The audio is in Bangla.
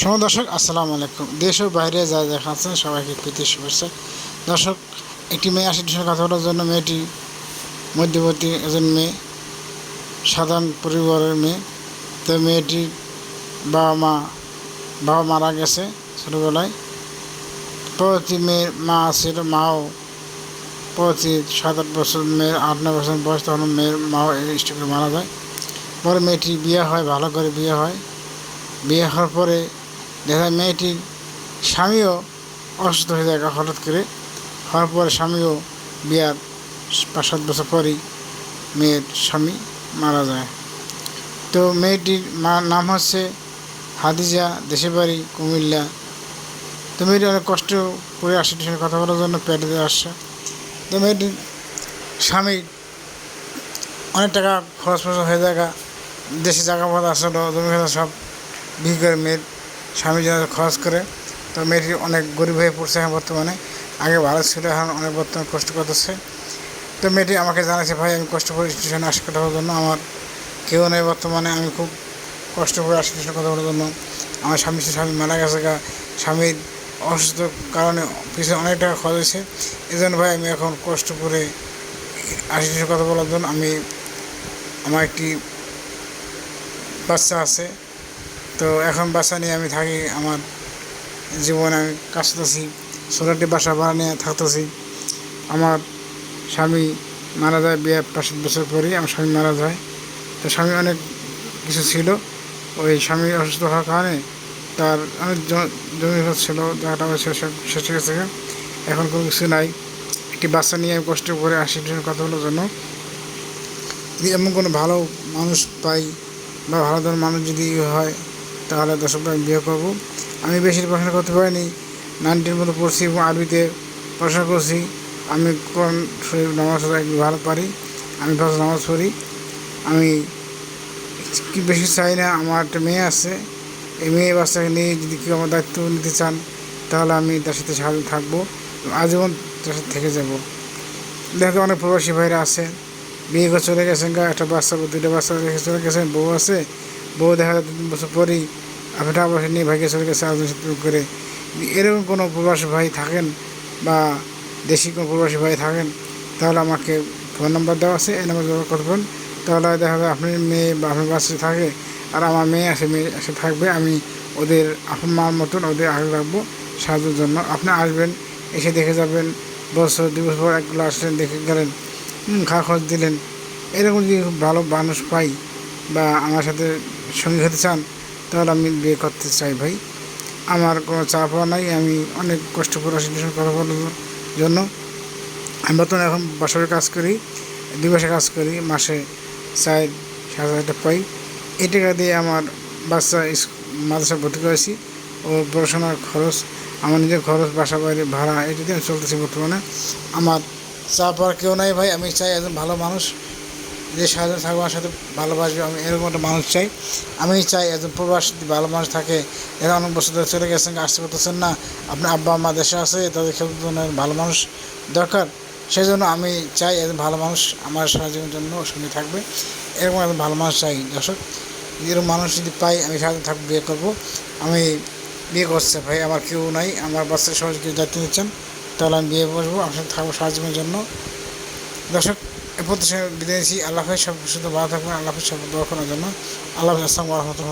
সময় দর্শক, আসসালামু আলাইকুম। দেশ ও বাইরে যা দেখাচ্ছেন সবাইকে প্রীতি শুভেচ্ছা। দর্শক, একটি মেয়ে আসে সঙ্গে কথা বলার জন্য, মেয়েটি মধ্যবর্তী একজন মেয়ে, সাধারণ পরিবারের মেয়ে। তো মেয়েটির বাবা মা, বাবা মারা গেছে ছোটোবেলায়। প্রতি মেয়ের মা ছিল, মাও প্রতি সাত আট বছর মেয়ের, আট নয় বছর বয়স তখন মেয়ের মাও স্ট্রোকে মারা যায়। পরে মেয়েটি বিয়ে হয়, ভালো করে বিয়ে হয়। বিয়ে হওয়ার পরে দেখা মেয়েটির স্বামীও অসুস্থ হয়ে যায় হঠাৎ করে। হওয়ার পরে স্বামীও বিয়ার পাঁচ, সাত বছর পরই মেয়ের স্বামী মারা যায়। তো মেয়েটির মা নাম হচ্ছে হাদিজা দেশের বাড়ি কুমিল্লা। তো মেয়েটি অনেক কষ্ট করে আসে সঙ্গে কথা বলার জন্য, পেটে দিয়ে আসছে তো মেয়েটির স্বামী অনেক টাকা খরচ ফরচ হয়ে থাকা দেশে জায়গা পথ আসলো জমি সব বিক্রি করে মেয়ের স্বামী যেন খরচ করে, তো মেয়েটি অনেক গরিব হয়ে পড়ছে এখন বর্তমানে। আগে ভালো ছিল, এখন অনেক বর্তমানে কষ্ট করতেছে। তো মেয়েটি আমাকে জানাচ্ছে ভাই, আমি কষ্ট করে স্টেশনে আসি কথা জন্য আমার কেউ নেই বর্তমানে, আমি খুব কষ্ট করে আসি স্টেশনে কথা বলার জন্য। আমার স্বামী স্বামী, মারা গেছে গা। স্বামীর অসুস্থ কারণে পিছনে অনেক টাকা খরচ হয়েছে। এই জন্য ভাই, আমি এখন কষ্ট করে আসি স্টেশনে কথা বলার জন্য আমি, আমার একটি বাচ্চা আছে। তো এখন বাসা নিয়ে আমি থাকি, আমার জীবনে আমি কাজতেছি ছোটোটি বাসা ভাড়া নিয়ে থাকতেছি। আমার স্বামী মারা যায় বিয়ে পাঁচ বছর পরেই, আমার স্বামী মারা যায়। তো স্বামী অনেক কিছু ছিল, ওই স্বামী অসুস্থ হওয়ার কারণে তার অনেক জমি ছিল সব শেষ হয়ে গেছে এখন কোনো কিছু নাই। একটি বাচ্চা নিয়ে আমি কষ্ট করে আসি কথা বলার জন্য। যদি এমন কোনো ভালো মানুষ পাই বা ভালো ধরনের মানুষ যদি হয় তাহলে দর্শকটা আমি বিয়ে করব। আমি বেশি পড়াশোনা করতে পারিনি। নাইনটির মতো পড়ছি এবং আরবিতে পড়াশোনা করছি। আমি কোন শরীফ নামাজ ভালো পারি। আমি ভালো নামাজ পড়ি। আমি কি বেশি চাই না, আমার একটা মেয়ে আছে। এই মেয়ে বাচ্চাকে নিয়ে যদি কেউ আমার দায়িত্ব নিতে চান, তাহলে আমি তার সাথে সাহায্য থাকব আজীবন তার সাথে থেকে যাব। দেখা, অনেক প্রবাসী ভাইরা আছে। বিয়ে করে চলে গেছেন একটা বাচ্চা দুটো বাচ্চা রেখে চলে গেছেন, বউ আছে। বউ দেখা যায় তিন বছর পরেই টাকা পয়সা নিয়ে ভাইকে চলে গেছে আয়োজন করে। এরকম কোনো প্রবাসী ভাই থাকেন বা দেশি কোনো প্রবাসী ভাই থাকেন, তাহলে আমাকে ফোন নাম্বার দেওয়া আছে, এই নাম্বার ব্যবহার করবেন। তাহলে দেখা যায় আপনার মেয়ে বা আপনার বাচ্চা থাকে আর আমার মেয়ে আছে, মেয়ে এসে থাকবে। আমি ওদের আপন মার মতন ওদের আগে রাখব, সাহায্যের জন্য। আপনি আসবেন, এসে দেখে যাবেন, বছর দু বছর পর একগুলো আসলেন, দেখে গেলেন খাওয়া খরচ দিলেন। এরকম যদি ভালো মানুষ পাই বা আমার সাথে সঙ্গী হতে চান, তাহলে আমি বিয়ে করতে চাই ভাই। আমার কোনো চাপ হওয়া নাই, আমি অনেক কষ্ট করে কথা বলার জন্য। আমি বর্তমানে এখন বছরের কাজ করি, দুই মাসে কাজ করি, মাসে চার সাত হাজার পাই। এই টাকা দিয়ে আমার বাচ্চা মাদ্রাসা ভর্তি করেছি। ও পড়াশোনার খরচ, আমার নিজের খরচ, বাসা বাইরে ভাড়া, এটা দিয়ে আমি চলতেছি বর্তমানে। আমার চাপ আর কেউ নাই ভাই, আমি চাই একজন ভালো মানুষ। যে সাহায্য থাকবে, আমার সাথে ভালোবাসবে, আমি এরকম একটা মানুষ চাই। আমি চাই একজন প্রবাস, যদি ভালো মানুষ থাকে, এরা অনেক বছর ধরে চলে গেছেন আসতে পারতেছেন না, আপনার আব্বা, আম্মা দেশে আছে, তাদের জন্য ভালো মানুষ দরকার। সেই জন্য আমি চাই একজন ভালো মানুষ আমার জীবনের জন্য সঙ্গে থাকবে। এরকম একজন ভালো মানুষ চাই, দর্শক। এরকম মানুষ যদি পাই, আমি সাহায্য থাকব বিয়ে করব। আমি বিয়ে করছে, ভাই, আমার কেউ নাই, আমার বাচ্চার সবাই কেউ দায়িত্ব নিচ্ছেন, তাহলে আমি বিয়ে বসবো, আমার সাথে থাকব জীবনের জন্য। দর্শক, এ প্রতি বিদায় আল্লাহ সব শুধু ভালো থাকবেন। আল্লাহ সব দোয়া করার জন্য আল্লাহ আসসালাম আলাইকুম